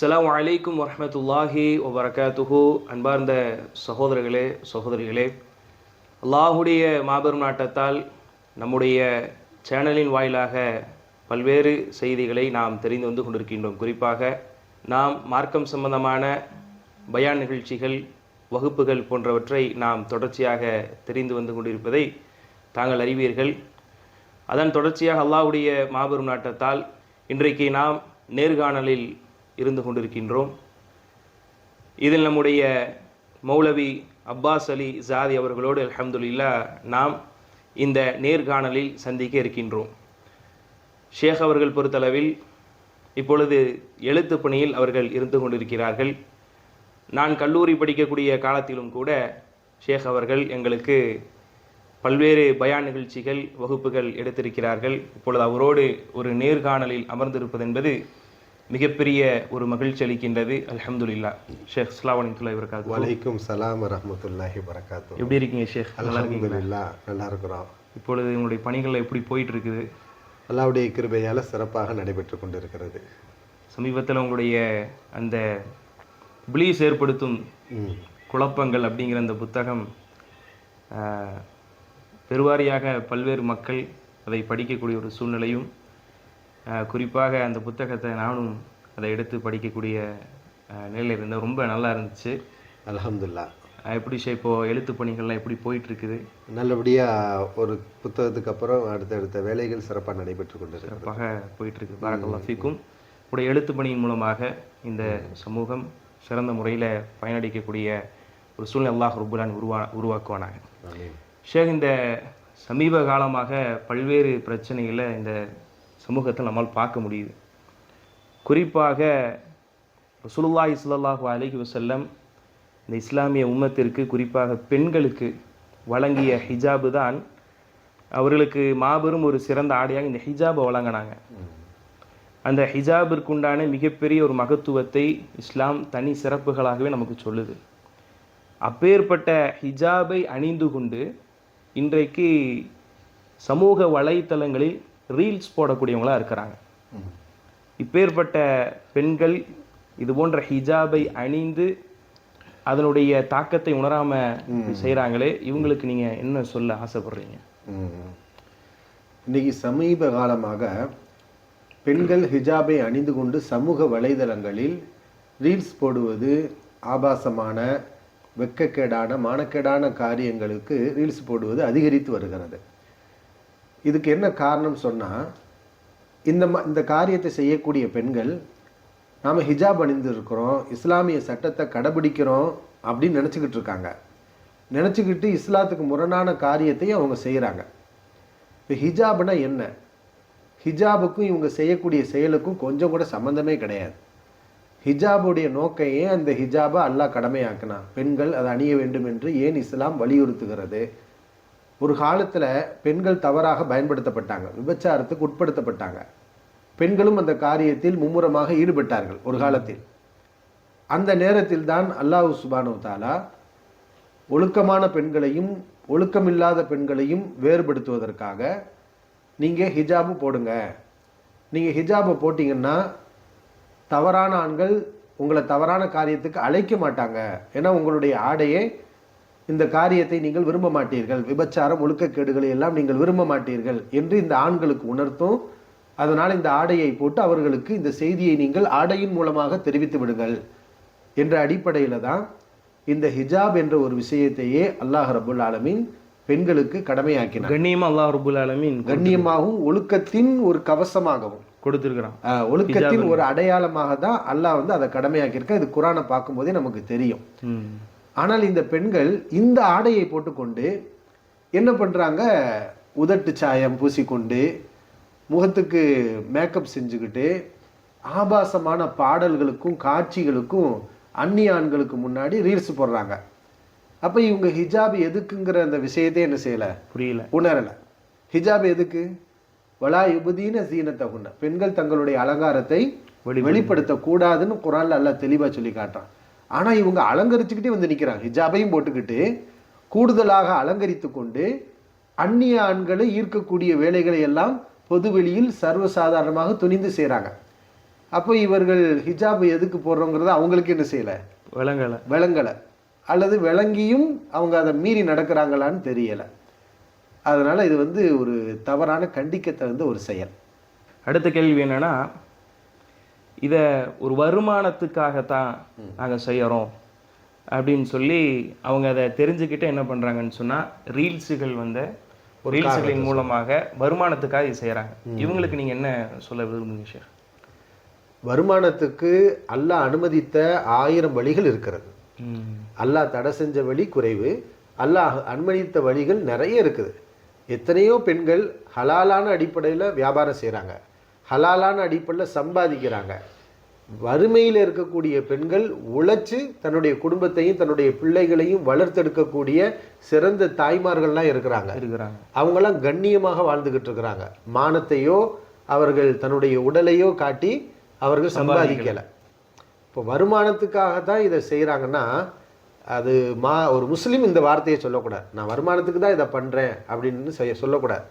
அஸ்லாம் வலைக்கும் வரமத்துல்லாஹி வபரகாத்துஹு. அன்பார்ந்த சகோதரர்களே சகோதரிகளே அல்லாஹுடைய மாபெரும் நாட்டத்தால் நம்முடைய சேனலின் வாயிலாக பல்வேறு செய்திகளை நாம் தெரிந்து வந்து கொண்டிருக்கின்றோம். குறிப்பாக நாம் மார்க்கம் சம்பந்தமான பயான் நிகழ்ச்சிகள் வகுப்புகள் போன்றவற்றை நாம் தொடர்ச்சியாக தெரிந்து வந்து கொண்டிருப்பதை தாங்கள் அறிவீர்கள். அதன் தொடர்ச்சியாக அல்லாஹுடைய மாபெரும் நாட்டத்தால் இன்றைக்கு நாம் நேர்காணலில் இருந்து கொண்டிருக்கின்றோம். இதில் நம்முடைய மௌலவி அப்பாஸ் அலி ஜாதி அவர்களோடு அல்ஹம்துலில்லா நாம் இந்த நேர்காணலில் சந்திக்க இருக்கின்றோம். ஷேக் அவர்கள் பொறுத்தளவில் இப்பொழுது எழுத்து பணியில் அவர்கள் இருந்து கொண்டிருக்கிறார்கள். நான் கல்லூரி படிக்கக்கூடிய காலத்திலும் கூட ஷேக் அவர்கள் எங்களுக்கு பல்வேறு பயான் நிகழ்ச்சிகள் வகுப்புகள் எடுத்திருக்கிறார்கள். இப்பொழுது அவரோடு ஒரு நேர்காணலில் அமர்ந்திருப்பது என்பது மிகப்பெரிய ஒரு மகிழ்ச்சி அளிக்கின்றது. அல்ஹம்துலில்லா. ஷேக் ஸ்லாவனித்துல்லா இவருக்காக வலைக்கும் சலாம் ரஹமத்துல்லாஹி வரகாத்து எப்படி இருக்கீங்க ஷேக்? நல்லா இருக்கீங்களா? நல்லா இருக்கிறோம். இப்பொழுது உங்களுடைய பணிகள் எப்படி போயிட்டு இருக்குது அல்லாவுடைய கிருபையால் சிறப்பாக நடைபெற்று கொண்டிருக்கிறது. சமீபத்தில் உங்களுடைய அந்த பிளீஸ் ஏற்படுத்தும் குழப்பங்கள் அப்படிங்கிற அந்த புத்தகம் பெருவாரியாக பல்வேறு மக்கள் அதை படிக்கக்கூடிய ஒரு சூழ்நிலையும் குறிப்பாக அந்த புத்தகத்தை நானும் அதை எடுத்து படிக்கக்கூடிய நிலையில் இருந்தேன். ரொம்ப நல்லா இருந்துச்சு. அல்ஹம்துல்லா. ஆஹ், எப்படி ஷே இப்போ எழுத்து பணிகள்லாம் எப்படி போயிட்டு இருக்குது நல்லபடியாக ஒரு புத்தகத்துக்கு அப்புறம் அடுத்தடுத்த வேலைகள் சிறப்பாக நடைபெற்று கொண்டிருக்கிறது. சிறப்பாக போயிட்டு இருக்கு பாரக்கல்லா ஃபீக்கும். உடைய எழுத்து பணியின் மூலமாக இந்த சமூகம் சிறந்த முறையில் பயனளிக்கக்கூடிய ஒரு சூழ்நிலை அல்லாஹ் ருபுலான் உருவா உருவாக்குவானாங்க ஷேக் இந்த சமீப காலமாக பல்வேறு பிரச்சனைகளை இந்த சமூகத்தில் நம்மால் பார்க்க முடியுது. குறிப்பாக ரசூலுல்லாஹி ஸல்லல்லாஹு அலஹி வசல்லம் இந்த இஸ்லாமிய உம்மத்திற்கு குறிப்பாக பெண்களுக்கு வழங்கிய ஹிஜாபு தான் அவர்களுக்கு மாபெரும் ஒரு சிறந்த ஆடையாக இந்த ஹிஜாபை வழங்கினாங்க. அந்த ஹிஜாபிற்குண்டான மிகப்பெரிய ஒரு மகத்துவத்தை இஸ்லாம் தனி சிறப்புகளாகவே நமக்கு சொல்லுது. அப்பேற்பட்ட ஹிஜாபை அணிந்து கொண்டு இன்றைக்கு சமூக வலைத்தளங்களில் ரீல்ஸ் போடக்கூடியவங்களா இருக்கிறாங்க. இப்பேற்பட்ட பெண்கள் இது போன்ற ஹிஜாபை அணிந்து அதனுடைய தாக்கத்தை உணராம செய்றாங்களே இவங்களுக்கு நீங்க என்ன சொல்ல ஆசைப்படுறீங்க. இன்னைக்கு சமீப காலமாக பெண்கள் ஹிஜாபை அணிந்து கொண்டு சமூக வலைதளங்களில் ரீல்ஸ் போடுவது ஆபாசமான வெட்கக்கேடான மானக்கேடான காரியங்களுக்கு ரீல்ஸ் போடுவது அதிகரித்து வருகிறது இதுக்கு என்ன காரணம் சொன்னால் இந்த ம இந்த காரியத்தை செய்யக்கூடிய பெண்கள் நாம் ஹிஜாப் அணிந்திருக்கிறோம் இஸ்லாமிய சட்டத்தை கடைபிடிக்கிறோம் அப்படின்னு நினச்சிக்கிட்டு இருக்காங்க. நினச்சிக்கிட்டு இஸ்லாத்துக்கு முரணான காரியத்தையும் அவங்க செய்கிறாங்க இப்போ ஹிஜாப்னா என்ன? ஹிஜாபுக்கும் இவங்க செய்யக்கூடிய செயலுக்கும் கொஞ்சம் கூட சம்மந்தமே கிடையாது. ஹிஜாபுடைய நோக்கையே ஏன் அந்த ஹிஜாபை அல்லாஹ் கடமையாக்கினா? பெண்கள் அதை அணிய வேண்டும் என்று ஏன் இஸ்லாம் வலியுறுத்துகிறது? ஒரு காலத்தில் பெண்கள் தவறாக பயன்படுத்தப்பட்டாங்க விபச்சாரத்துக்கு உட்படுத்தப்பட்டாங்க. பெண்களும் அந்த காரியத்தில் மும்முரமாக ஈடுபட்டார்கள் ஒரு காலத்தில். அந்த நேரத்தில் தான் அல்லாஹ் சுபானு தாலா ஒழுக்கமான பெண்களையும் ஒழுக்கமில்லாத பெண்களையும் வேறுபடுத்துவதற்காக நீங்கள் ஹிஜாபு போடுங்க. நீங்கள் ஹிஜாபை போட்டிங்கன்னா தவறான ஆண்கள் உங்களை தவறான காரியத்துக்கு அழைக்க மாட்டாங்க. ஏன்னா உங்களுடைய ஆடையே இந்த காரியத்தை நீங்கள் விரும்ப மாட்டீர்கள். விபச்சாரம் ஒழுக்கக்கேடுகளை எல்லாம் நீங்கள் விரும்ப மாட்டீர்கள் என்று இந்த ஆண்களுக்கு உணர்த்தும். அதனால் இந்த ஆடையை போட்டு அவர்களுக்கு இந்த செய்தியை நீங்கள் ஆடையின் மூலமாக தெரிவித்து விடுங்கள் என்ற அடிப்படையில் தான் இந்த ஹிஜாப் என்ற ஒரு விஷயத்தையே அல்லாஹ் ரபுல் ஆலமீன் பெண்களுக்கு கடமையாக்கினார் கண்ணியமா அல்லாஹ் ரபுல் ஆலமீன் கண்ணியமாகவும் ஒழுக்கத்தின் ஒரு கவசமாகவும். கொடுத்திருக்கிறான். ஒழுக்கத்தின் ஒரு அடையாளமாக தான் அல்லாஹ் வந்து அதை கடமையாக்கியிருக்கா இது குரானை பார்க்கும்போதே நமக்கு தெரியும். ஆனால் இந்த பெண்கள் இந்த ஆடையை போட்டுக்கொண்டு என்ன பண்றாங்க? உதட்டு சாயம் பூசிக்கொண்டு முகத்துக்கு மேக்கப் செஞ்சுக்கிட்டு ஆபாசமான பாடல்களுக்கும் காட்சிகளுக்கும் அந்நிய ஆண்களுக்கு முன்னாடி ரீல்ஸ் போடுறாங்க. அப்ப இவங்க ஹிஜாப் எதுக்குங்கிற அந்த விஷயத்தை என்ன செய்யல? புரியல. உணரல. ஹிஜாப் எதுக்கு? வலா யுபதீன சீனத்தகுன்ன பெண்கள் தங்களுடைய அலங்காரத்தை வெளிப்படுத்த. கூடாதுன்னு குரான்ல அல்லாஹ் தெளிவா சொல்லி காட்டுறான். ஆனா இவங்க அலங்கரிச்சுக்கிட்டே வந்து நிக்கிறாங்க. ஹிஜாபையும் போட்டுக்கிட்டு கூடுதலாக அலங்கரித்து கொண்டு அந்நிய ஆண்களை ஈர்க்கக்கூடிய வேலைகளை எல்லாம் பொதுவெளியில் சர்வசாதாரணமாக துணிந்து செய்றாங்க. அப்போ இவர்கள் ஹிஜாப் எதுக்கு போடுறோங்கிறத அவங்களுக்கு என்ன செய்யலை? விலங்கலை விளங்கலை. அல்லது விளங்கியும் அவங்க அதை மீறி நடக்கிறாங்களான்னு தெரியலை. அதனால இது வந்து ஒரு தவறான கண்டிக்க தகுந்த ஒரு செயல். அடுத்த கேள்வி என்னன்னா இதை ஒரு வருமானத்துக்காகத்தான் நாங்கள் செய்யறோம் அப்படின்னு சொல்லி அவங்க அதை தெரிஞ்சுக்கிட்டு என்ன பண்றாங்கன்னு சொன்னா ரீல்ஸுகள் வந்து ரீல்ஸுகளின் மூலமாக வருமானத்துக்காக இது செய்யறாங்க. இவங்களுக்கு நீங்க என்ன சொல்ல விரும்புங்க ஷேர்? வருமானத்துக்கு அல்லாஹ் அனுமதித்த ஆயிரம் வழிகள் இருக்கிறது. அல்லாஹ் தடை செஞ்ச வழி குறைவு. அல்லாஹ் அனுமதித்த வழிகள் நிறைய இருக்குது. எத்தனையோ பெண்கள் ஹலாலான அடிப்படையில் வியாபாரம் செய்கிறாங்க ஹலாலான அடிப்படையில் சம்பாதிக்கிறாங்க. வறுமையில் இருக்கக்கூடிய பெண்கள் உழைச்சு தன்னுடைய குடும்பத்தையும் தன்னுடைய பிள்ளைகளையும் வளர்த்தெடுக்கக்கூடிய சிறந்த தாய்மார்கள்லாம் இருக்கிறாங்க. இருக்கிறாங்க. அவங்கெல்லாம் கண்ணியமாக வாழ்ந்துகிட்டு இருக்கிறாங்க. மானத்தையோ அவர்கள் தன்னுடைய உடலையோ காட்டி அவர்கள் சம்பாதிக்கலை. இப்போ வருமானத்துக்காக தான் இதை செய்கிறாங்கன்னா அது மா ஒரு முஸ்லீம் இந்த வார்த்தையை சொல்லக்கூடாது. நான் வருமானத்துக்கு தான் இதை பண்ணுறேன் அப்படின்னு செய்ய சொல்லக்கூடாது.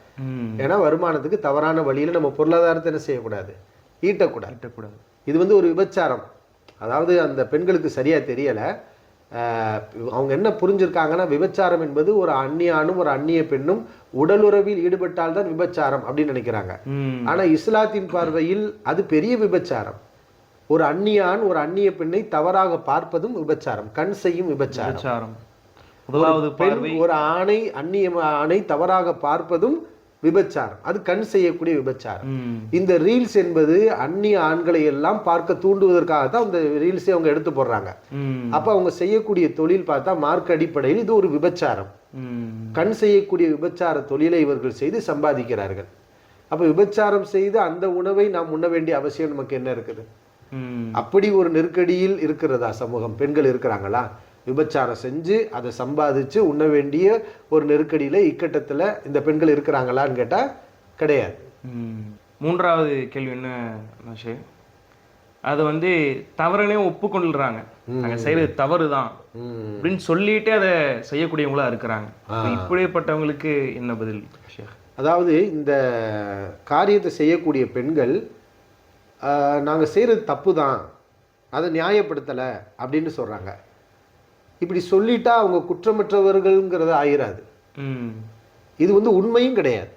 ஏன்னா வருமானத்துக்கு தவறான வழியில் நம்ம பொருளாதாரத்தை என்ன செய்யக்கூடாது? ஈட்டக்கூடாது. கட்டக்கூடாது இது வந்து ஒரு விபச்சாரம். அதாவது அந்த பெண்களுக்கு சரியாக தெரியலை. அவங்க என்ன புரிஞ்சிருக்காங்கன்னா விபச்சாரம் என்பது ஒரு அந்நிய ஆணும் ஒரு அந்நிய பெண்ணும் உடலுறவில் ஈடுபட்டால் தான் விபச்சாரம் அப்படின்னு நினைக்கிறாங்க. ம். ஆனா இஸ்லாத்தின் பார்வையில் அது பெரிய விபச்சாரம். ஒரு அந்நிய ஆண் ஒரு அந்நிய பெண்ணை தவறாக பார்ப்பதும் விபச்சாரம் கண் செய்யும் விபச்சாரம். முதலாவது பெண் ஒரு ஆணை அந்நிய ஆணை தவறாக பார்ப்பதும் விபச்சாரம். அது கண் செய்யக்கூடிய விபச்சாரம். இந்த ரீல்ஸ் என்பது அந்நிய ஆண்களை எல்லாம் பார்க்க தூண்டுவதற்காக தான் இந்த ரீல்ஸை அவங்க எடுத்து போடுறாங்க. அப்ப அவங்க செய்யக்கூடிய தொழில் பார்த்தா மார்க் அடிப்படையில் இது ஒரு விபச்சாரம். கண் செய்யக்கூடிய விபச்சார தொழிலை இவர்கள் செய்து சம்பாதிக்கிறார்கள். அப்ப விபச்சாரம் செய்து அந்த உணவை நாம் உண்ண வேண்டிய அவசியம் நமக்கு என்ன இருக்குது? அப்படி ஒரு நெருக்கடியில் இருக்கிறதா சமூகம்? பெண்கள் இருக்கிறாங்களா? விபச்சாரம் செஞ்சு அதை சம்பாதிச்சு உண்ண வேண்டிய ஒரு நெருக்கடியில இக்கட்டத்துல இந்த பெண்கள் இருக்கிறாங்களான்னு கேட்டா கிடையாது. மூன்றாவது கேள்வி என்ன அது வந்து தவறுனே ஒப்புக்கொள்றாங்க. நாங்க செய்யறது தவறு தான் ம். அப்படின்னு சொல்லிட்டு அதை செய்யக்கூடியவங்களா இருக்கிறாங்க. இப்ப இப்படிப்பட்டவங்களுக்கு என்ன பதில் அதாவது இந்த காரியத்தை செய்யக்கூடிய பெண்கள் ஆஹ், நாங்க செய்யறது தப்பு தான் அதை நியாயப்படுத்தலை அப்படின்னு சொல்றாங்க. இப்படி சொல்லிட்டா அவங்க குற்றமற்றவர்கள்ங்கிறது ஆயிராது. இது வந்து உண்மையும் கிடையாது.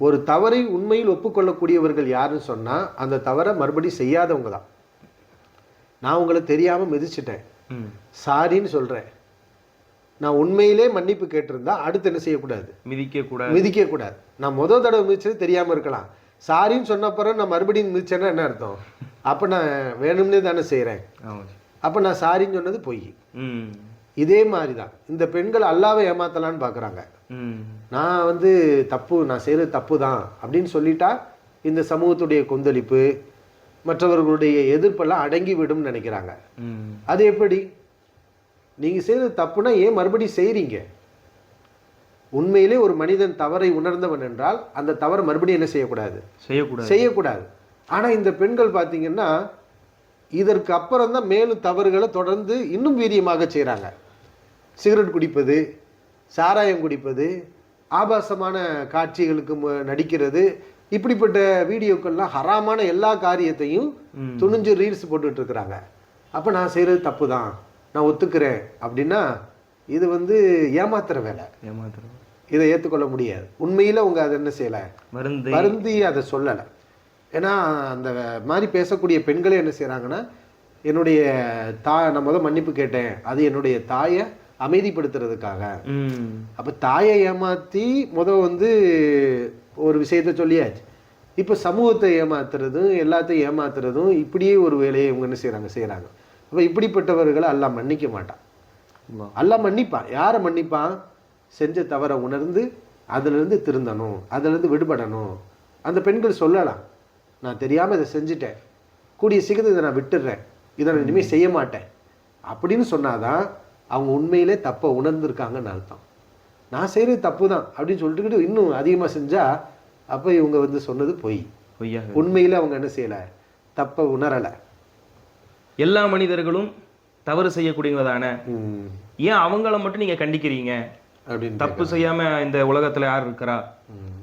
ஒரு தவறை உண்மையில் ஒப்புக்கொள்ளக்கூடியவர்கள் யாருன்னு சொன்னா அந்த தவறை மறுபடி செய்யாதவங்க தான். நான் உங்களை தெரியாம மிதிச்சிட்டேன். சாரின்னு சொல்றேன். நான் உண்மையிலே மன்னிப்பு கேட்டிருந்தா அடுத்து என்ன செய்யக்கூடாது? மிதிக்க கூடாது மிதிக்க கூடாது நான் முதல் தடவை மிதிச்சது தெரியாம இருக்கலாம். சாரின்னு சொன்ன பிறகு நான் மறுபடியும் மிதிச்சேன்னா என்ன அர்த்தம்? அப்ப நான் வேணும்னே தானே செய்றேன். ஆமா அப்ப நான் சாரின்னு சொன்னது பொய். ம். இதே மாதிரி தான் இந்த பெண்கள் அல்லாவை ஏமாத்தலான்னு பார்க்கறாங்க ம். நான் வந்து தப்பு நான் செய்கிறது தப்பு தான் அப்படின்னு சொல்லிட்டா இந்த சமூகத்துடைய கொந்தளிப்பு மற்றவர்களுடைய எதிர்ப்பெல்லாம் அடங்கி விடும்னு நினைக்கிறாங்க அது எப்படி? நீங்கள் செய்கிறது தப்புனா ஏன் மறுபடியும் செய்கிறீங்க உண்மையிலே ஒரு மனிதன் தவறை உணர்ந்தவன் என்றால் அந்த தவறை மறுபடியும் என்ன செய்யக்கூடாது? செய்யக்கூடாது. செய்யக்கூடாது. ஆனால் இந்த பெண்கள் பார்த்தீங்கன்னா இதற்கு அப்புறம் தான் மேலும் தவறுகளை தொடர்ந்து இன்னும் வீரியமாக செய்கிறாங்க சிகரெட் குடிப்பது சாராயம் குடிப்பது ஆபாசமான காட்சிகளுக்கு நடிக்கிறது இப்படிப்பட்ட வீடியோக்கள்லாம் ஹராமான எல்லா காரியத்தையும். துணிஞ்சு ரீல்ஸ் போட்டுட்டு இருக்கிறாங்க. அப்போ நான் செய்கிறது தப்பு தான் நான் ஒத்துக்கிறேன். அப்படின்னா இது வந்து ஏமாத்துற வேலை. ஏமாத்துறோம் இதை ஏற்றுக்கொள்ள முடியாது. உண்மையில் அவங்க அதை என்ன செய்யலை? மருந்து வருந்தி அதை சொல்லலை. ஏன்னா அந்த மாதிரி பேசக்கூடிய பெண்களே என்ன செய்கிறாங்கன்னா என்னுடைய தாய் நான் முத மன்னிப்பு கேட்டேன். அது என்னுடைய தாயை அமைதிப்படுத்துறதுக்காக. அப்போ தாயை ஏமாற்றி முத வந்து ஒரு விஷயத்த சொல்லியாச்சு. இப்போ சமூகத்தை ஏமாத்துறதும் எல்லாத்தையும் ஏமாத்துறதும் இப்படியே ஒரு வேலையை இவங்க என்ன செய்கிறாங்க செய்கிறாங்க அப்போ இப்படிப்பட்டவர்களை அல்லாஹ் மன்னிக்க மாட்டான். அல்லாஹ் மன்னிப்பான். யாரை மன்னிப்பான்? செஞ்ச தவறை உணர்ந்து அதிலிருந்து திருந்தணும் அதிலிருந்து விடுபடணும். அந்த பெண்கள் சொல்லலாம் நான் தெரியாமல் இதை செஞ்சுட்டேன். கூடிய சீக்கிரம் இதை நான் விட்டுடுறேன் இதை நான் இனிமேல் செய்ய மாட்டேன். அப்படின்னு சொன்னாதான் அவங்க உண்மையிலே தப்பை உணர்ந்திருக்காங்கன்னு அர்த்தம். நான் செய்கிறது தப்பு தான் அப்படின்னு சொல்லிட்டுக்கிட்டு இன்னும் அதிகமாக செஞ்சால் அப்போ இவங்க வந்து சொன்னது பொய். பொய்யாக உண்மையில் அவங்க என்ன செய்யலை? தப்பை உணரலை. எல்லா மனிதர்களும் தவறு செய்யக்கூடியவங்க தானே ம். ஏன் அவங்கள மட்டும் நீங்க கண்டிக்கிறீங்க? அப்படின்னு தப்பு செய்யாம இந்த உலகத்துல யார் இருக்கிறா?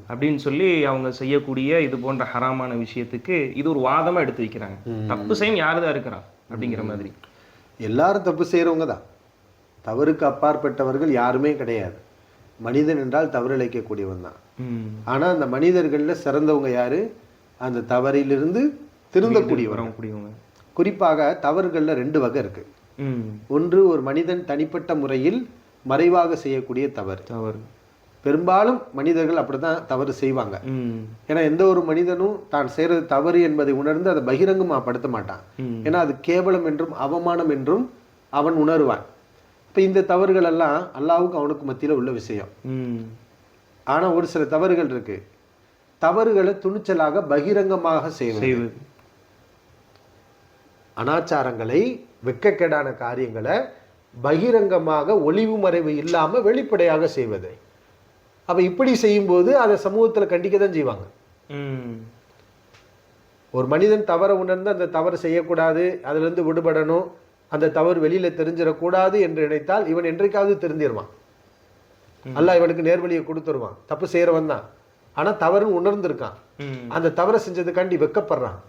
அப்படின்னு சொல்லி அவங்க செய்யக்கூடிய இது போன்ற ஹராமான விஷயத்துக்கு இது ஒரு வாதமா எடுத்து வைக்கிறாங்க. தப்பு செய்யும் யாருதான் இருக்கிறா? அப்படிங்கிற மாதிரி. எல்லாரும் தப்பு செய்கிறவங்க தான். தவறுக்கு அப்பாற்பட்டவர்கள் யாருமே கிடையாது. மனிதன் என்றால் தவறு இழைக்கக்கூடியவன் தான். ஆனால் அந்த மனிதர்களில் சிறந்தவங்க யாரு? அந்த தவறிலிருந்து திருந்தக்கூடியவர் வரக்கூடியவங்க. குறிப்பாக தவறுகளில் ரெண்டு வகை இருக்கு. ஒன்று ஒரு மனிதன் தனிப்பட்ட முறையில் மறைவாக செய்யக்கூடிய தவறு. தவறு. பெரும்பாலும் மனிதர்கள் அப்படிதான் தவறு செய்வாங்க. ஏன்னா எந்த ஒரு மனிதனும் தான் செய்யறது தவறு என்பதை உணர்ந்து அதை பகிரங்கமா படுத்த மாட்டான். ஏன்னா அது கேவலம் என்றும் அவமானம் என்றும் அவன் உணர்வான். இப்ப இந்த தவறுகள் எல்லாம் அல்லாவுக்கு அவனுக்கு மத்தியில உள்ள விஷயம். ஆனா ஒரு சில தவறுகள் இருக்கு. தவறுகளை துணிச்சலாக பகிரங்கமாக செய்வது. அனாச்சாரங்களை வெட்கக்கேடான காரியங்களை பகிரங்கமாக ஒளிவு மறைவு இல்லாம வெளிப்படையாக செய்வது. அப்ப இப்படி செய்யும்போது அதை சமூகத்துல கண்டிக்க தான் செய்வாங்க ஒரு மனிதன் தவறை உணர்ந்து அந்த தவறு செய்யக்கூடாது அதிலிருந்து விடுபடணும் அந்த தவறு வெளியில தெரிஞ்சிடக்கூடாது என்று நினைத்தால் இவன் என்றைக்காவது திருந்திடுவான் அல்லாஹ் இவனுக்கு நேர்வழியை கொடுத்துருவான் தப்பு செய்யறவன் தான். ஆனா தவறுன்னு உணர்ந்திருக்கான். அந்த தவறை செஞ்சதுக்காண்டி வெக்கப்படுறான்.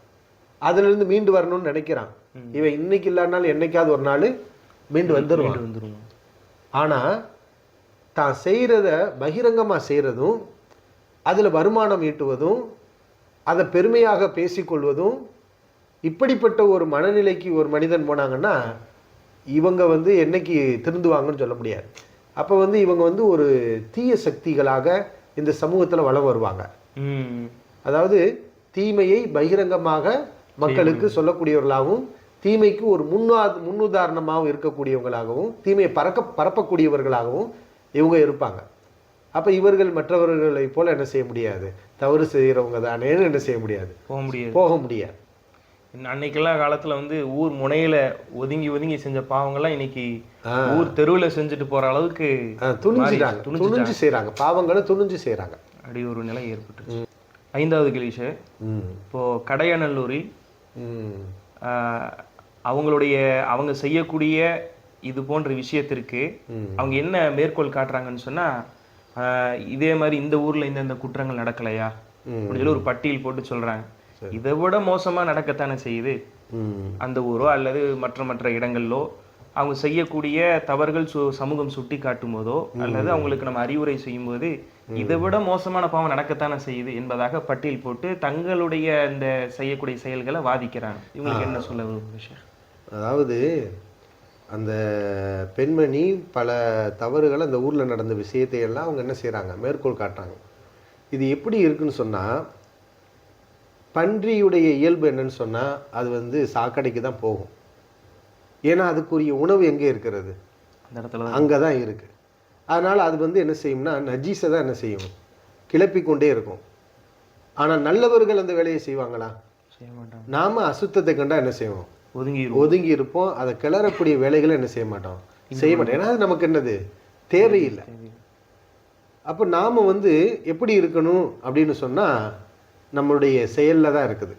அதுல இருந்து மீண்டு வரணும்னு நினைக்கிறான். இவன் இன்னைக்கு இல்லாட்டாலும் என்னைக்காவது ஒரு நாள் மீண்டு வந்துருவான். மீண்டு வந்துருவோம் ஆனா தான் செய்யறத பகிரங்கமா செய்யறதும் அதுல வருமானம் ஈட்டுவதும் அதை பெருமையாக பேசிக்கொள்வதும் இப்படிப்பட்ட ஒரு மனநிலைக்கு ஒரு மனிதன் போனாங்கன்னா இவங்க வந்து என்னைக்கு திருந்துவாங்கன்னு சொல்ல முடியாது. அப்போ வந்து இவங்க வந்து ஒரு தீய சக்திகளாக இந்த சமூகத்துல வளம் வருவாங்க. அதாவது தீமையை பகிரங்கமாக மக்களுக்கு சொல்லக்கூடியவர்களாகவும் தீமைக்கு ஒரு முன்னா முன்னுதாரணமாகவும் இருக்கக்கூடியவங்களாகவும் தீமையை பறக்க பரப்பக்கூடியவர்களாகவும் இவங்க இருப்பாங்க. அப்ப இவர்கள் மற்றவர்களை போல என்ன செய்ய முடியாது? தவறு செய்கிறவங்க தானேன்னு என்ன செய்ய முடியாது? போக முடியாது. போக முடியாது. அன்னைக்கெல்லாம் காலத்துல வந்து ஊர் முனையில ஒதுங்கி ஒதுங்கி செஞ்ச பாவங்கள்லாம் இன்னைக்கு. ஊர் தெருவுல செஞ்சுட்டு போற அளவுக்கு துணிஞ்சிட்டாங்க துணிஞ்சு செய்றாங்க. பாவங்களை துணிஞ்சு செய்றாங்க. அப்படி ஒரு நிலை ஏற்பட்டுச்சு. ஐந்தாவது கேள்வி சார் ம். இப்போ கடையநல்லூரில் அவங்களுடைய அவங்க செய்யக்கூடிய இது போன்ற விஷயத்திற்கு. அவங்க என்ன மேற்கோள் காட்டுறாங்கன்னு சொன்னா இதே மாதிரி இந்த ஊர்ல இந்தந்த குற்றங்கள் நடக்கலையா. அப்படின்னு சொல்லி ஒரு பட்டியல் போட்டு சொல்றாங்க. இதை விட மோசமா நடக்கத்தானே செய்யுது? அந்த ஊரோ அல்லது மற்ற மற்ற இடங்களிலோ அவங்க செய்யக்கூடிய தவறுகள் சமூகம் சுட்டி காட்டும் போதோ அல்லது அவங்களுக்கு நம்ம அறிவுரை செய்யும் போது இதை விட மோசமான பாவம் நடக்கத்தானே செய்யுது என்பதாக பட்டியல் போட்டு தங்களுடைய இந்த செய்யக்கூடிய செயல்களை வாதிக்கிறாங்க. இவங்களுக்கு என்ன சொல்ல விஷயம் அதாவது அந்த பெண்மணி பல தவறுகள் அந்த ஊரில் நடந்த விஷயத்தை எல்லாம் அவங்க என்ன செய்கிறாங்க மேற்கோள் காட்டுறாங்க. இது எப்படி இருக்குன்னு சொன்னால் பன்றியுடைய இயல்பு என்னன்னு சொன்னால் அது வந்து சாக்கடைக்கு தான் போகும். ஏன்னா அதுக்குரிய உணவு எங்கே இருக்கிறது? அந்த இடத்துல தான் அங்கே தான் இருக்குது அதனால் அது வந்து என்ன செய்யும்னா நஜீஸை தான் என்ன செய்யும்? கிளப்பி கொண்டே இருக்கும். ஆனால் நல்லவர்கள் அந்த வேலையை செய்வாங்களா? செய்ய மாட்டாங்க. நாம அசுத்தத்தை கண்டா என்ன செய்வோம்? ஒதுங்கி ஒதுங்கி இருப்போம் அதை கிளறக்கூடிய வேலைகளை என்ன செய்ய மாட்டோம்? செய்ய மாட்டோம். ஏன்னா அது நமக்கு என்னது? தேவையில்லை. அப்போ நாம வந்து எப்படி இருக்கணும் அப்படின்னு சொன்னா நம்மளுடைய செயல்ல தான் இருக்குது.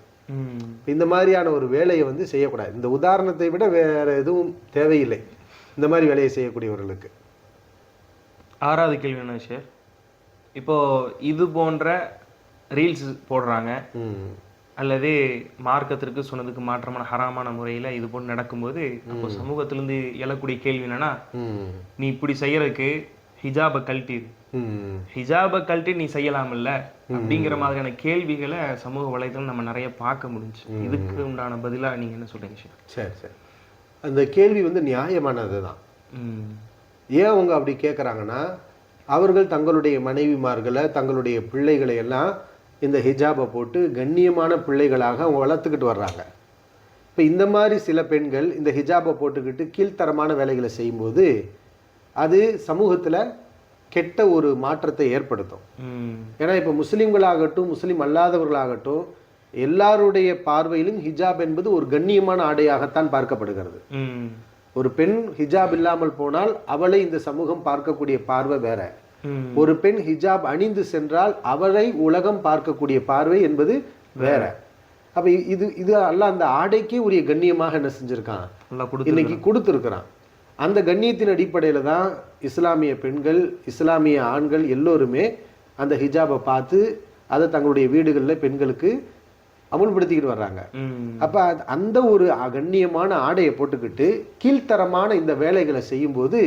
இந்த மாதிரியான ஒரு வேலையை வந்து செய்யக்கூடாது. இந்த உதாரணத்தை விட வேற எதுவும் தேவையில்லை. இந்த மாதிரி வேலையை செய்யக்கூடியவர்களுக்கு. ஆறாவது கேள்வி என்ன சார்? இப்போ இது போன்ற ரீல்ஸ் போடுறாங்க. ம். அல்லது மார்க்கத்திற்கு சொன்னதுக்கு மாற்றமான ஹராமான முறையில இது போன்று நடக்கும்போது அப்போ சமூகத்திலிருந்து எழக்கூடிய கேள்வி என்னன்னா நீ இப்படி செய்யறதுக்கு ஹிஜாபை கழட்டி ம். ஹிஜாபை கழட்டி நீ செய்யலாம்ல அப்படிங்கிற மாதிரியான கேள்விகளை சமூக வலைதளம் நம்ம நிறைய பார்க்க முடிஞ்சுச்சு இதுக்கு உண்டான பதிலா நீங்க என்ன சொல்றீங்க சார் சரி சரி. அந்த கேள்வி வந்து நியாயமானது தான். ஏன் அவங்க அப்படி கேட்குறாங்கன்னா அவர்கள் தங்களுடைய மனைவிமார்களை தங்களுடைய பிள்ளைகளை எல்லாம் இந்த ஹிஜாபை போட்டு கண்ணியமான பிள்ளைகளாக அவங்க வளர்த்துக்கிட்டு வர்றாங்க. இப்போ இந்த மாதிரி சில பெண்கள் இந்த ஹிஜாபை போட்டுக்கிட்டு கீழ்த்தரமான வேலைகளை செய்யும்போது அது சமூகத்தில் கெட்ட ஒரு மாற்றத்தை ஏற்படுத்தும். ஏன்னா இப்போ முஸ்லீம்களாகட்டும் முஸ்லீம் அல்லாதவர்களாகட்டும் எல்லாருடைய பார்வையிலும் ஹிஜாப் என்பது ஒரு கண்ணியமான ஆடையாகத்தான் பார்க்கப்படுகிறது. ஒரு பெண் ஹிஜாப் இல்லாமல் போனால் அவளை இந்த சமூகம் பார்க்கக்கூடிய பார்வை வேற. ஒரு பெண் ஹிஜாப் அணிந்து சென்றால் அவளை உலகம் பார்க்கக்கூடிய பார்வை என்பது வேற. அப்ப இது இது அல்ல அந்த ஆடைக்கே உரிய கண்ணியமாக என்ன செஞ்சிருக்கான்? இன்னைக்கு கொடுத்துருக்கிறான். அந்த கண்ணியத்தின் அடிப்படையில் தான் இஸ்லாமிய பெண்கள் இஸ்லாமிய ஆண்கள் எல்லோருமே அந்த ஹிஜாபை பார்த்து அதை தங்களுடைய வீடுகளில் பெண்களுக்கு அமுல்படுத்திக்கிட்டு வர்றாங்க. அப்போ அந்த ஒரு கண்ணியமான ஆடையை போட்டுக்கிட்டு கீழ்த்தரமான இந்த வேலைகளை செய்யும்போது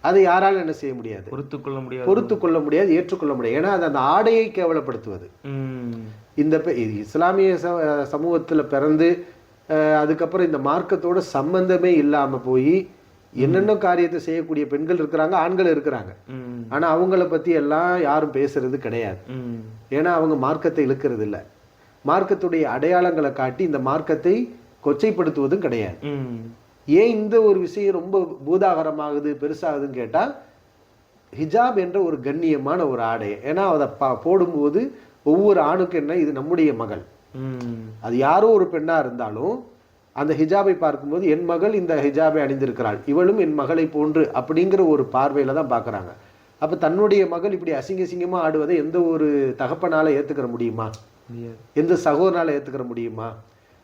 அதை யாராலும் என்ன செய்ய முடியாது? பொறுத்து கொள்ள முடியாது. பொறுத்து கொள்ள முடியாது ஏற்றுக்கொள்ள முடியாது. ஏன்னா அது அந்த ஆடையை கேவலப்படுத்துவது. இந்த இஸ்லாமிய சமூகத்துல பிறந்து அதுக்கப்புறம் இந்த மார்க்கத்தோட சம்பந்தமே இல்லாம போய் என்னென்ன காரியத்தை செய்யக்கூடிய பெண்கள் இருக்கிறாங்க ஆண்கள் இருக்கிறாங்க. ம். ஆனா அவங்கள பத்தி எல்லாம் யாரும் பேசுறது கிடையாது. ஏன்னா அவங்க மார்க்கத்தை இழுக்கிறது இல்ல மார்க்கத்துடைய அடையாளங்களை காட்டி இந்த மார்க்கத்தை கொச்சைப்படுத்துவதும் கிடையாது. ஏன் இந்த ஒரு விஷயம் ரொம்ப பூதாகரமாகுது பெருசாகுதுன்னு கேட்டா ஹிஜாப் என்ற ஒரு கண்ணியமான ஒரு ஆடை. ஏன்னா அதை ப- போடும்போது ஒவ்வொரு ஆணுக்கும் என்ன இது நம்முடைய மகள். அது யாரோ ஒரு பெண்ணா இருந்தாலும் அந்த ஹிஜாபை பார்க்கும்போது என் மகள் இந்த ஹிஜாபை அணிந்திருக்கிறாள். இவளும் என் மகளை போன்று அப்படிங்கிற ஒரு பார்வையில தான் பார்க்கறாங்க. அப்ப தன்னுடைய மகள் இப்படி அசிங்க அசிங்கமா ஆடுவதை எந்த ஒரு தகப்பனால ஏத்துக்கிற முடியுமா? எந்த சகோதரனால ஏத்துக்கிற முடியுமா?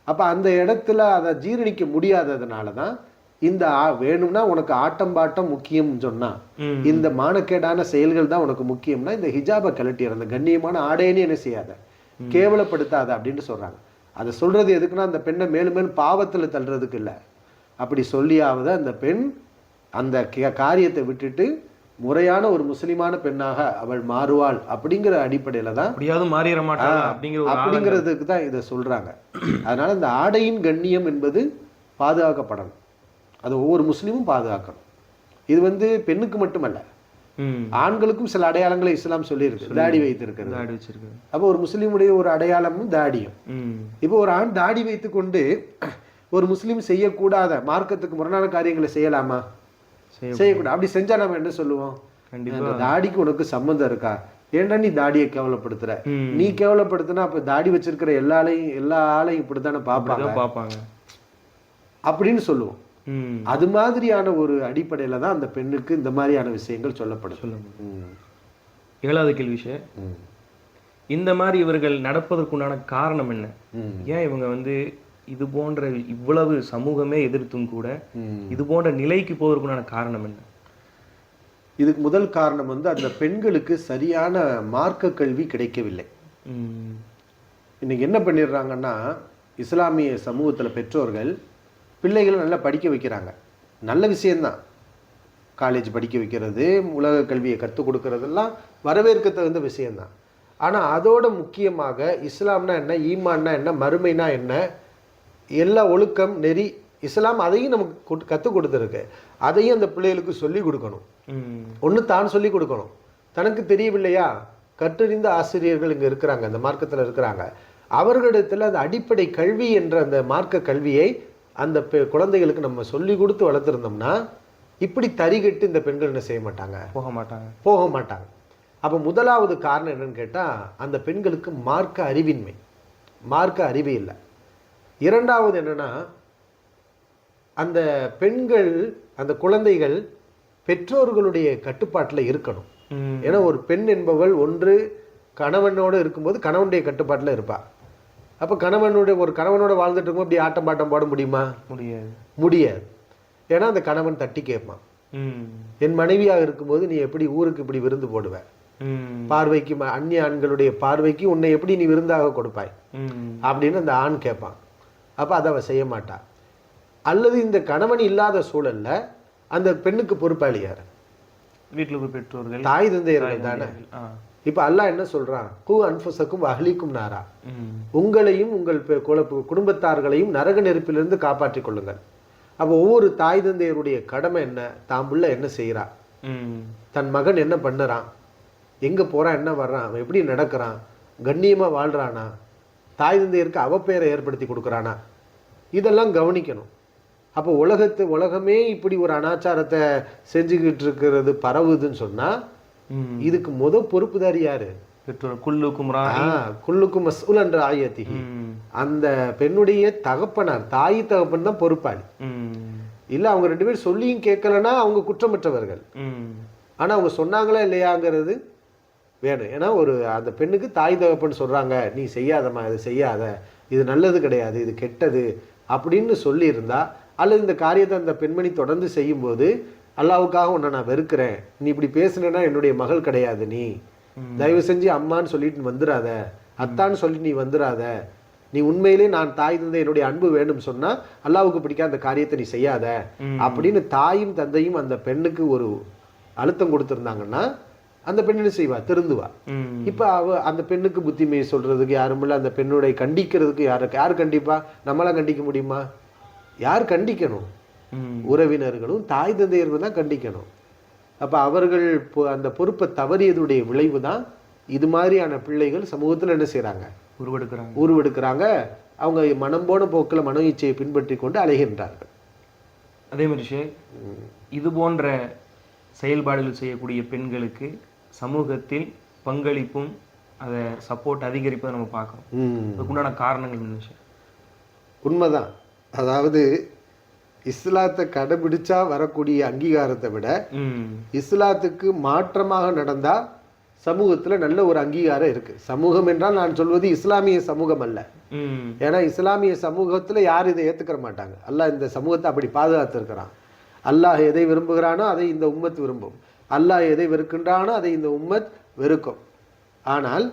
அப்ப அந்த இடத்துல அதை ஜீரணிக்க முடியாததுனால தான் இந்த வேணும்னா உனக்கு ஆட்டம் பாட்டம் முக்கியம்னு சொன்னா இந்த மானக்கேடான செயல்கள் தான் உனக்கு முக்கியம்னா இந்த ஹிஜாபை கழட்டிடுற அந்த கண்ணியமான ஆடையனே என்ன செய்யாத? கேவலப்படுத்தாத அப்படின்னு சொல்றாங்க. அதை சொல்றது எதுக்குன்னா அந்த பெண்ணை மேலும் மேலும் பாவத்துல தள்ளுறதுக்கு இல்ல. அப்படி சொல்லியாவது அந்த பெண் அந்த காரியத்தை விட்டுட்டு முறையான ஒரு முஸ்லிமான பெண்ணாக அவள் மாறுவாள் அப்படிங்கிற அடிப்படையில தான் அப்படியாவது மாறிட அப்படிங்கிற ஆளங்க- அப்படிங்கிறதுக்கு தான் இதை சொல்றாங்க. அதனால இந்த ஆடையின் கண்ணியம் என்பது பாதுகாக்கப்படணும். அது ஒவ்வொரு முஸ்லீமும் பாதுகாக்கணும். இது வந்து பெண்ணுக்கு மட்டுமல்ல. ஆண்களுக்கும் சில அடையாளங்களை இஸ்லாம் சொல்லியிருக்கு. தாடி வைத்திருக்கிறது. தாடி வச்சிருக்கு அப்போ ஒரு முஸ்லீமுடைய ஒரு அடையாளமும் தாடியும். இப்போ ஒரு ஆண் தாடி வைத்துக்கொண்டு ஒரு முஸ்லீம் செய்யக்கூடாத மார்க்கத்துக்கு முரணான காரியங்களை செய்யலாமா? செய்ய செய்யக்கூடாது. அப்படி செஞ்சா நம்ம என்ன சொல்லுவோம்? கண்டிப்பா. தாடிக்கு உனக்கு சம்மந்தம் இருக்கா? ஏன்டா நீ தாடியை கேவலப்படுத்துற? நீ கேவலப்படுத்தினா அப்ப தாடி வச்சிருக்கிற எல்லா ஆளையும் எல்லா ஆளையும் இப்படித்தானே பார்ப்பாங்க? அப்படிதான் பார்ப்பாங்க. அப்படின்னு சொல்லுவோம். அது மாதிரியான ஒரு அடிப்படையில தான் அந்த பெண்ணுக்கு இந்த மாதிரியான விஷயங்கள் சொல்லப்படும் சொல்ல முடியும். ம். ஏழாவது கேள்வி. இந்த மாதிரி இவர்கள் நடப்பதற்குண்டான காரணம் என்ன. ஏன் இவங்க வந்து இது போன்ற இவ்வளவு சமூகமே எதிர்த்தும் கூட. இது போன்ற நிலைக்கு போவதற்குண்டான காரணம் என்ன? இதுக்கு முதல் காரணம் வந்து அந்த பெண்களுக்கு சரியான மார்க்க கல்வி கிடைக்கவில்லை. இன்னைக்கு என்ன பண்ணிடுறாங்கன்னா இஸ்லாமிய சமூகத்துல பெற்றோர்கள் பிள்ளைகளை நல்லா படிக்க வைக்கிறாங்க. நல்ல விஷயம்தான். காலேஜ் படிக்க வைக்கிறது உலக கல்வியை கற்றுக் கொடுக்கறதெல்லாம் வரவேற்க தகுந்த விஷயம்தான். ஆனா அதோட முக்கியமாக இஸ்லாம்னா என்ன ஈமான்னா என்ன மறுமைனா என்ன எல்லா ஒழுக்கம் நெறி இஸ்லாம் அதையும் நமக்கு கற்றுக் கொடுத்துருக்கு. அதையும் அந்த பிள்ளைகளுக்கு சொல்லி கொடுக்கணும். ஒன்று தான் சொல்லி கொடுக்கணும். தனக்கு தெரியவில்லையா? கற்றறிந்த ஆசிரியர்கள் இங்கே இருக்கிறாங்க அந்த மார்க்கத்தில் இருக்கிறாங்க. அவர்களிடத்தில் அந்த அடிப்படை கல்வி என்ற அந்த மார்க்க கல்வியை அந்த பெ- குழந்தைகளுக்கு நம்ம சொல்லி கொடுத்து வளர்த்துருந்தோம்னா இப்படி தறிகட்டு இந்த பெண்கள் என்ன செய்ய மாட்டாங்க? போக மாட்டாங்க. போக மாட்டாங்க. அப்போ முதலாவது காரணம் என்னன்னு கேட்டால் அந்த பெண்களுக்கு மார்க்க அறிவின்மை. மார்க்க அறிவு இல்லை. இரண்டாவது என்னன்னா அந்த பெண்கள் அந்த குழந்தைகள் பெற்றோர்களுடைய கட்டுப்பாட்டில் இருக்கணும். ஏன்னா ஒரு பெண் என்பவள் ஒன்று கணவனோடு இருக்கும்போது கணவனுடைய கட்டுப்பாட்டில் இருப்பா. அப்போ கணவனுடைய ஒரு கணவனோட வாழ்ந்துட்டு இருக்கும்போது இப்படி ஆட்டம் பாட்டம் போட முடியுமா? முடியாது. முடியாது. ஏன்னா அந்த கணவன் தட்டி கேட்பான். என் மனைவியாக இருக்கும்போது நீ எப்படி ஊருக்கு இப்படி விருந்து போடுவ? ம். பார்வைக்கு அந்நிய ஆண்களுடைய பார்வைக்கு உன்னை எப்படி நீ விருந்தாக கொடுப்பாய்? அப்படின்னு அந்த ஆண் கேட்பான். அப்போ அதை அவ செய்ய மாட்டா. அல்லது இந்த கணவன் இல்லாத சூழல்ல அந்த பெண்ணுக்கு பொறுப்பாளி யாரு வீட்டில் ஒரு பெற்றோர்கள் தாய் தந்தையர்கள் தானே? இப்போ அல்லாஹ் என்ன சொல்றான்? கு அன்பசக்கும் அஹ்லிக்கும் நாரா. உங்களையும் உங்கள் குடும்பத்தார்களையும் நரக நெருப்பிலிருந்து காப்பாற்றிக் கொள்ளுங்கள். அப்போ ஒவ்வொரு தாய் தந்தையருடைய கடமை என்ன? தான் புள்ள என்ன செய்றா? ம். தன் மகன் என்ன பண்ணுறான்? எங்க போறான்? என்ன வர்றான்? அவன் எப்படி நடக்கிறான்? கண்ணியமா வாழ்றானா? தாய் தந்தையருக்கு அவப்பெயரை ஏற்படுத்தி கொடுக்குறானா? இதெல்லாம் கவனிக்கணும். அப்போ உலகத்து உலகமே இப்படி ஒரு அனாச்சாரத்தை செஞ்சுக்கிட்டு இருக்கிறது பரவுதுன்னு சொன்னா ம். இதுக்கு முத பொறுப்புதாரி யாரு? குல்லுக்கும் குல்லுக்கும் மஸ்ஊல் என்ற ஆயத்திகி. ம். அந்த பெண்ணுடைய தகப்பனார் தாய் தகப்பன் தான் பொறுப்பாளி. இல்ல அவங்க ரெண்டு பேரும் சொல்லியும் கேட்கலன்னா அவங்க குற்றமற்றவர்கள். ம். ஆனா அவங்க சொன்னாங்களா இல்லையாங்கிறது வேணும் ஏன்னா ஒரு அந்த பெண்ணுக்கு தாய் தகப்பன் சொல்றாங்க நீ செய்யாதம்மா இது செய்யாத. இது நல்லது கிடையாது இது கெட்டது. அப்படின்னு சொல்லியிருந்தா அல்லது இந்த காரியத்தை அந்த பெண்மணி தொடர்ந்து செய்யும்போது அல்லாவுக்காக உன்னை நான் வெறுக்கிறேன். நீ இப்படி பேசுனேன்னா என்னுடைய மகள் கிடையாது நீ. தயவு செஞ்சு அம்மான்னு சொல்லிட்டு வந்துடாத அத்தான்னு சொல்லி நீ வந்துடாத நீ உண்மையிலே நான் தாய் தந்தை என்னுடைய அன்பு வேண்டும் சொன்னா அல்லாவுக்கு பிடிக்காத அந்த காரியத்தை நீ செய்யாத. அப்படின்னு தாயும் தந்தையும் அந்த பெண்ணுக்கு ஒரு அழுத்தம் கொடுத்திருந்தாங்கன்னா அந்த பெண் என்ன செய்வா? திருந்துவா. இப்ப அவ அந்த பெண்ணுக்கு புத்திமையை சொல்றதுக்கு யாரும் இல்ல. அந்த பெண்ணுடைய கண்டிக்கிறதுக்கு யாரு யார் கண்டிப்பா? நம்மளா கண்டிக்க முடியுமா? யார் கண்டிக்கணும். உறவினர்களும் தாய் தந்தையர்கள் தான் கண்டிக்கணும். அப்ப அவர்கள் அந்த பொறுப்பை தவறியதுடைய விளைவு தான் இது மாதிரியான பிள்ளைகள் சமூகத்துல என்ன செய்றாங்க? உருவெடுக்கிறாங்க. உருவெடுக்கிறாங்க. அவங்க மனம் போன போக்கில் மனோ இச்சையை பின்பற்றி கொண்டு அலைகின்றார்கள். அதே மாதிரி இது போன்ற செயல்பாடுகள் செய்யக்கூடிய பெண்களுக்கு சமூகத்தில் பங்களிப்பும் அதை சப்போர்ட் அதிகரிப்பதை நம்ம பார்க்கறோம் ம். அதுக்குண்டான காரணங்கள் என்ன ஷேக் உண்மைதான். அதாவது இஸ்லாத்தை கடைபிடிச்சா வரக்கூடிய அங்கீகாரத்தை விட இஸ்லாத்துக்கு மாற்றமாக நடந்தா சமூகத்துல நல்ல ஒரு அங்கீகாரம் இருக்கு. சமூகம் என்றால் நான் சொல்வது இஸ்லாமிய சமூகம் அல்ல. ஏன்னா இஸ்லாமிய சமூகத்துல யாரும் இதை ஏத்துக்கிற மாட்டாங்க. அல்லாஹ் இந்த சமூகத்தை அப்படி பாதுகாத்திருக்கிறான். அல்லாஹ் எதை விரும்புகிறானோ அதை இந்த உம்மத் விரும்பும். அல்லாஹ் எதை வெறுக்கின்றானோ அதை இந்த உம்மத் வெறுக்கும். ஆனால்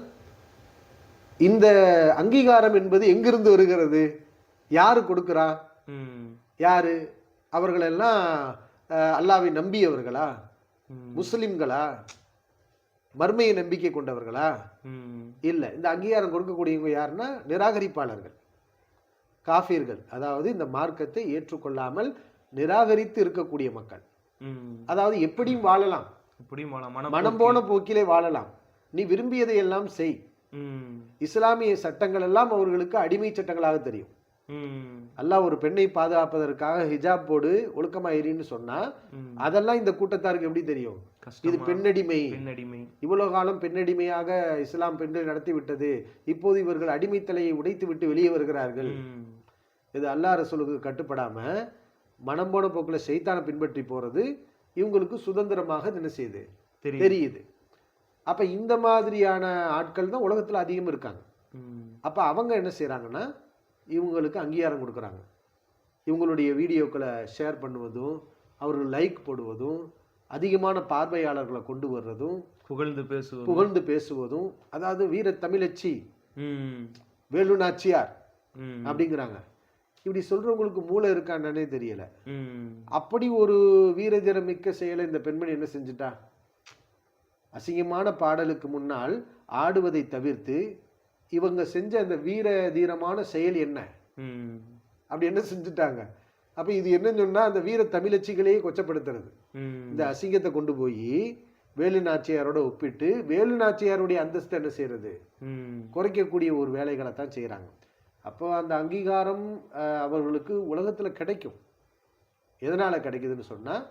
இந்த அங்கீகாரம் என்பது எங்கிருந்து வருகிறது? யாரு கொடுக்கிறா? யாரு? அவர்களெல்லாம் அல்லாவை நம்பியவர்களா. முஸ்லிம்களா? மர்மையை நம்பிக்கை கொண்டவர்களா? இல்லை இந்த அங்கீகாரம் கொடுக்கக்கூடியவங்க யாருன்னா நிராகரிப்பாளர்கள். காஃபியர்கள் அதாவது இந்த மார்க்கத்தை ஏற்றுக்கொள்ளாமல் நிராகரித்து இருக்கக்கூடிய மக்கள். அதாவது எப்படியும் வாழலாம். இப்படியும் வாழலாம். மனம் போன போக்கிலே வாழலாம். நீ விரும்பியதை எல்லாம் செய். இஸ்லாமிய சட்டங்கள் எல்லாம் அவர்களுக்கு அடிமை சட்டங்களாக தெரியும். அல்லாஹ் ஒரு பெண்ணை பாதுகாப்பதற்காக ஹிஜாப் போடு ஒழுக்கமா சொன்னா. அதெல்லாம் இந்த கூட்டத்தாருக்கு எப்படி தெரியும்? இது பெண்ணடிமை. இவ்வளவு காலம் பெண்ணடிமையாக இஸ்லாம் பெண்களை நடத்தி விட்டது. இப்போது இவர்கள் அடிமைத்தலையை உடைத்து விட்டு வெளியே வருகிறார்கள். இது அல்லாஹ் ரசூலுக்கு கட்டுப்படாம மனம் போன போக்குல சைத்தானை பின்பற்றி போறது இவங்களுக்கு சுதந்திரமாக என்ன செய்யுது? தெரியுது. அப்ப இந்த மாதிரியான ஆட்கள் தான் உலகத்துல அதிகம் இருக்காங்க. அப்ப அவங்க என்ன செய்றாங்கன்னா இவங்களுக்கு அங்கீகாரம் கொடுக்குறாங்க. இவங்களுடைய வீடியோக்களை ஷேர் பண்ணுவதும் அவர்கள் லைக் போடுவதும் அதிகமான பார்வையாளர்களை கொண்டு வர்றதும் புகழ்ந்து பேசுவது புகழ்ந்து பேசுவதும் அதாவது வீர தமிழச்சி ம். வேலு நாச்சியார் ம். அப்படிங்கிறாங்க. இப்படி சொல்றவங்களுக்கு மூளை இருக்கான்னே தெரியல. அப்படி ஒரு வீரஜரமிக்க செயலை இந்த பெண்மணி என்ன செஞ்சுட்டா? அசிங்கமான பாடலுக்கு முன்னால் ஆடுவதை தவிர்த்து இவங்க செஞ்ச அந்த வீர தீரமான செயல் என்ன? அப்படி என்ன செஞ்சுட்டாங்க? அப்ப இது என்னன்னு சொன்னா அந்த வீர தமிழச்சிகளையே கொச்சப்படுத்துறது. இந்த அசிங்கத்தை கொண்டு போய் வேலு நாச்சியாரோட ஒப்பிட்டு வேலு நாச்சியாருடைய அந்தஸ்து என்ன செய்யறது? குறைக்கக்கூடிய ஒரு வேலைகளை தான் செய்கிறாங்க அப்போ அந்த அங்கீகாரம் அவர்களுக்கு உலகத்தில் கிடைக்கும். எதனால் கிடைக்குதுன்னு சொன்னால்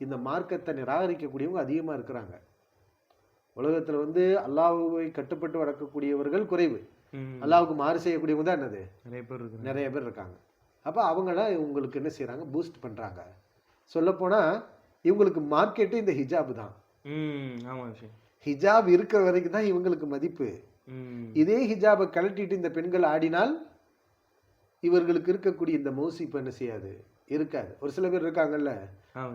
இந்த மார்க்கத்தை நிராகரிக்கக்கூடியவங்க அதிகமாக இருக்கிறாங்க. உலகத்தில் வந்து அல்லாஹ்வை கட்டுப்பட்டு வளர்க்கக்கூடியவர்கள் குறைவு. ம். அல்லாஹ்வுக்கு மாறு செய்யக்கூடியவங்க தான் என்னது? நிறைய பேர் நிறைய பேர் இருக்காங்க. அப்போ அவங்களாம் இவங்களுக்கு என்ன செய்கிறாங்க பூஸ்ட் பண்ணுறாங்க சொல்லப்போனால் இவங்களுக்கு மார்க்கெட்டு இந்த ஹிஜாப் தான். ஹிஜாப் இருக்கிற வரைக்கும் தான் இவங்களுக்கு மதிப்பு. இதே ஹிஜாபை கழட்டிட்டு இந்த பெண்கள் ஆடினால் இவர்களுக்கு இருக்கக்கூடிய இந்த மௌசிப்பு என்ன செய்யாது? இருக்காது. ஒரு சில பேர் இருக்காங்கல்ல.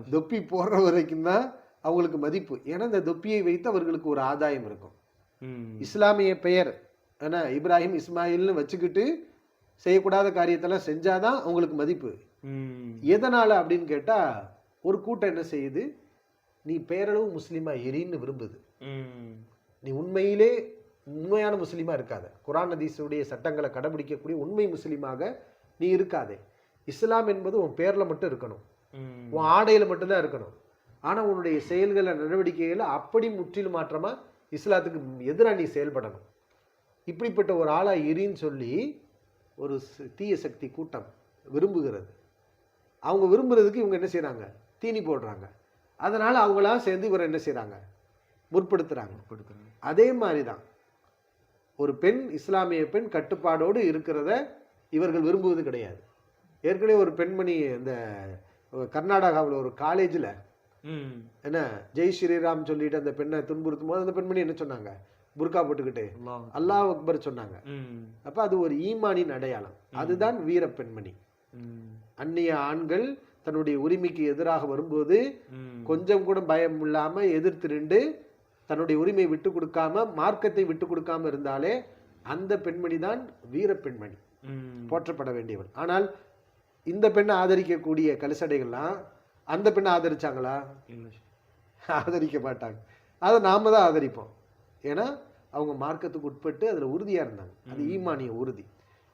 தொப்பி போடுற வரைக்கும் தான் அவங்களுக்கு மதிப்பு. ஏன்னா இந்த தொப்பியை வைத்து அவர்களுக்கு ஒரு ஆதாயம் இருக்கும். இஸ்லாமிய பெயர். ஏன்னா இப்ராஹிம் இஸ்மாயில்னு வச்சுக்கிட்டு செய்யக்கூடாத காரியத்தெல்லாம் செஞ்சாதான் அவங்களுக்கு மதிப்பு. எதனால அப்படின்னு கேட்டா ஒரு கூட்டம் என்ன செய்யுது? நீ பேரளவு முஸ்லீமா எரின்னு விரும்புது. நீ உண்மையிலே உண்மையான முஸ்லீமா இருக்காத. குரான் ஹதீஸுடைய சட்டங்களை கடைபிடிக்கக்கூடிய உண்மை முஸ்லீமாக நீ இருக்காதே. இஸ்லாம் என்பது உன் பேர்ல மட்டும் இருக்கணும். உன் ஆடையில மட்டும்தான் இருக்கணும். ஆனா உன்னுடைய செயல்களை நடவடிக்கைகளை அப்படி முற்றிலும் மாற்றமா இஸ்லாத்துக்கு எதிராக நீ செயல்படணும். இப்படிப்பட்ட ஒரு ஆளா இரின்னு சொல்லி ஒரு தீய சக்தி கூட்டம் விரும்புகிறது. அவங்க விரும்புறதுக்கு இவங்க என்ன செய்றாங்க? தீனி போடுறாங்க. அதனால அவங்களா சேர்ந்து இவரை என்ன செய்றாங்க? முற்படுத்துறாங்க. படுத்துறாங்க அதே மாதிரி தான் ஒரு பெண் இஸ்லாமிய பெண் கட்டுப்பாடோடு இருக்கிறத இவர்கள் விரும்புவது கிடையாது. ஏற்கனவே ஒரு பெண்மணி அந்த கர்நாடகாவில் ஒரு காலேஜில் என்ன ஜெய் ஸ்ரீராம் சொல்லிட்டு அந்த பெண்ணை துன்புறுத்தும் போது அந்த பெண்மணி என்ன சொன்னாங்க? புர்கா போட்டுக்கிட்டு அல்லாஹ். அக்பர் சொன்னாங்க. அப்போ அது ஒரு ஈமானின் அடையாளம். அதுதான் வீர பெண்மணி. அந்நிய ஆண்கள் தன்னுடைய உரிமைக்கு எதிராக வரும்போது கொஞ்சம் கூட பயம் இல்லாம எதிர்த்து நின்று தன்னுடைய உரிமையை விட்டு கொடுக்காம மார்க்கத்தை விட்டு கொடுக்காம இருந்தாலே அந்த பெண்மணி தான் வீர பெண்மணி. போற்றப்பட வேண்டியவள் ஆனால் இந்த பெண்ணை ஆதரிக்கக்கூடிய கலிசடைகள்லாம் அந்த பெண்ணை ஆதரிச்சாங்களா? ஆதரிக்க மாட்டாங்க. அதை நாம தான் ஆதரிப்போம். ஏன்னா அவங்க மார்க்கத்துக்கு உட்பட்டு அதில் உறுதியாக இருந்தாங்க. அது ஈமானிய உறுதி.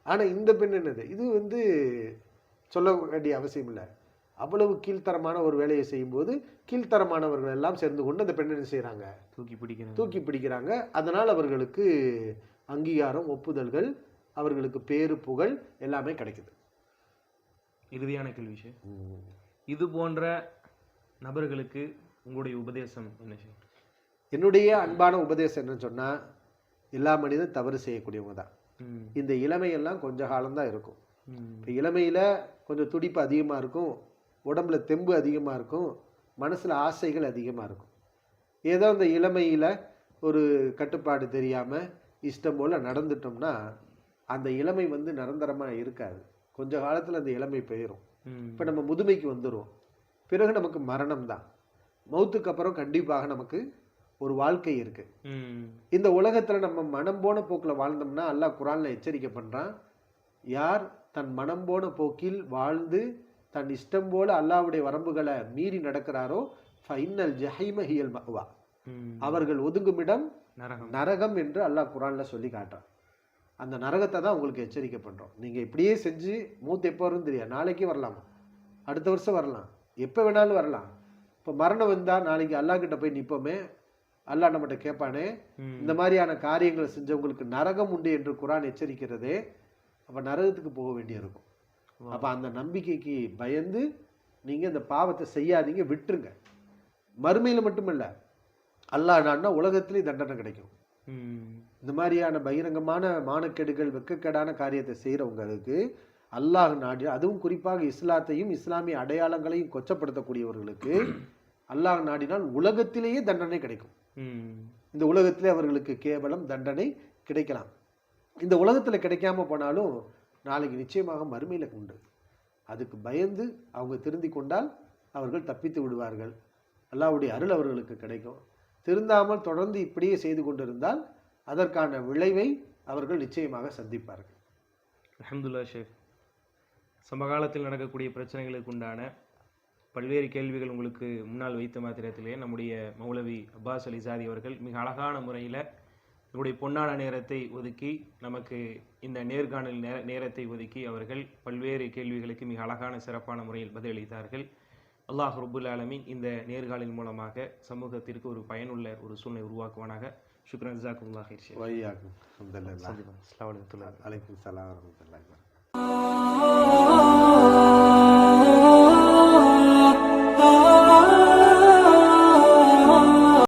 ஆனால் இந்த பெண் என்னது? இது வந்து சொல்ல வேண்டிய அவசியம் இல்லை. அவ்வளவு கீழ்த்தரமான ஒரு வேலையை செய்யும்போது கீழ்த்தரமானவர்கள் எல்லாம் சேர்ந்து கொண்டு அந்த பெண்ணை செய்கிறாங்க தூக்கி பிடிக்கிறது தூக்கி பிடிக்கிறாங்க. அதனால் அவர்களுக்கு அங்கீகாரம் ஒப்புதல்கள் அவர்களுக்கு பேரு புகழ் எல்லாமே கிடைக்குது. இறுதியான கேள்வி இது போன்ற நபர்களுக்கு உங்களுடைய உபதேசம் என்ன என்னுடைய அன்பான உபதேசம் என்னன்னு சொன்னால் எல்லா மனிதனும் தவறு செய்யக்கூடியவங்க தான். இந்த இளமையெல்லாம் கொஞ்ச காலம்தான் இருக்கும். இப்போ இளமையில் கொஞ்சம் துடிப்பு அதிகமாக இருக்கும். உடம்புல தெம்பு அதிகமாக இருக்கும் மனசில் ஆசைகள் அதிகமாக இருக்கும். ஏதோ அந்த இளமையில் ஒரு கட்டுப்பாடு தெரியாமல் இஷ்டம் போல் நடந்துட்டோம்னா அந்த இளமை வந்து நிரந்தரமாக இருக்காது. கொஞ்ச காலத்தில் அந்த இளமை போயிடும் இப்போ நம்ம முதுமைக்கு வந்துடுவோம் பிறகு நமக்கு மரணம் தான். மௌத்துக்கு அப்புறம் கண்டிப்பாக நமக்கு ஒரு வாழ்க்கை இருக்குது ம். இந்த உலகத்தில் நம்ம மனம் போன போக்கில் வாழ்ந்தோம்னா அல்லாஹ் குரானில் எச்சரிக்கை பண்ணுறான் யார் தன் மனம் போன போக்கில் வாழ்ந்து தன் இஷ்டம் போல அல்லாஹ்வுடைய வரம்புகளை மீறி நடக்கிறாரோ ஃபைனல் ஜஹீம ஹியல் மஹ்வா ம். அவர்கள் ஒதுங்குமிடம் நரகம். நரகம் என்று அல்லாஹ் குரானில் சொல்லி காட்டுறான். அந்த நரகத்தை தான் உங்களுக்கு எச்சரிக்கை பண்ணுறோம் நீங்கள் இப்படியே செஞ்சு மூத்து எப்போ வரும்னு தெரியாது. நாளைக்கு வரலாம். அடுத்த வருஷம் வரலாம். எப்போ வேணாலும் வரலாம். இப்போ மரணம் வந்தால் நாளைக்கு அல்லாஹ் கிட்ட போய் நிற்போமே அல்லாஹ் நம்மகிட்ட கேட்பானே. இந்த மாதிரியான காரியங்களை செஞ்சவங்களுக்கு நரகம் உண்டு என்று குரான் எச்சரிக்கிறதே அப்போ நரகத்துக்கு போக வேண்டியிருக்கும். அப்போ அந்த நம்பிக்கைக்கு பயந்து நீங்கள் இந்த பாவத்தை செய்யாதீங்க விட்டுருங்க. மறுமையில் மட்டுமல்ல அல்லாஹ் நான்னா உலகத்திலேயே தண்டனை கிடைக்கும். இந்த மாதிரியான பகிரங்கமான மானக்கேடுகள் வெக்கக்கேடான காரியத்தை செய்கிறவங்களுக்கு அல்லாஹ் நாடி அதுவும் குறிப்பாக இஸ்லாத்தையும் இஸ்லாமிய அடையாளங்களையும் கொச்சப்படுத்தக்கூடியவர்களுக்கு அல்லாஹ் நாடினால் உலகத்திலேயே தண்டனை கிடைக்கும். இந்த உலகத்திலே அவர்களுக்கு கேவலம் தண்டனை கிடைக்கலாம். இந்த உலகத்தில் கிடைக்காம போனாலும் நாளைக்கு நிச்சயமாக மறுமையில் உண்டு அதுக்கு பயந்து அவங்க திருந்தி கொண்டால் அவர்கள் தப்பித்து விடுவார்கள். அல்லாவுடைய அருள் அவர்களுக்கு கிடைக்கும். திருந்தாமல் தொடர்ந்து இப்படியே செய்து கொண்டிருந்தால் அதற்கான விளைவை அவர்கள் நிச்சயமாக சந்திப்பார்கள். அஹமதுல்லா ஷேக். சமகாலத்தில் நடக்கக்கூடிய பிரச்சனைகளுக்கு உண்டான பல்வேறு கேள்விகள் உங்களுக்கு முன்னால் வைத்த மாத்திரத்திலே நம்முடைய மௌலவி அப்பாஸ் அலிசாதி அவர்கள் மிக அழகான முறையில் தங்களுடைய பொன்னான நேரத்தை ஒதுக்கி நமக்கு இந்த நேர்காணல் நேர நேரத்தை ஒதுக்கி அவர்கள் பல்வேறு கேள்விகளுக்கு மிக அழகான சிறப்பான முறையில் பதிலளித்தார்கள். அல்லாஹ் ரபுல் ஆலமின் இந்த நேர்காணலின் மூலமாக சமூகத்திற்கு ஒரு பயனுள்ள ஒரு சூழ்நிலை உருவாக்குவானாக. شكرا جزاكم الله خير شيخ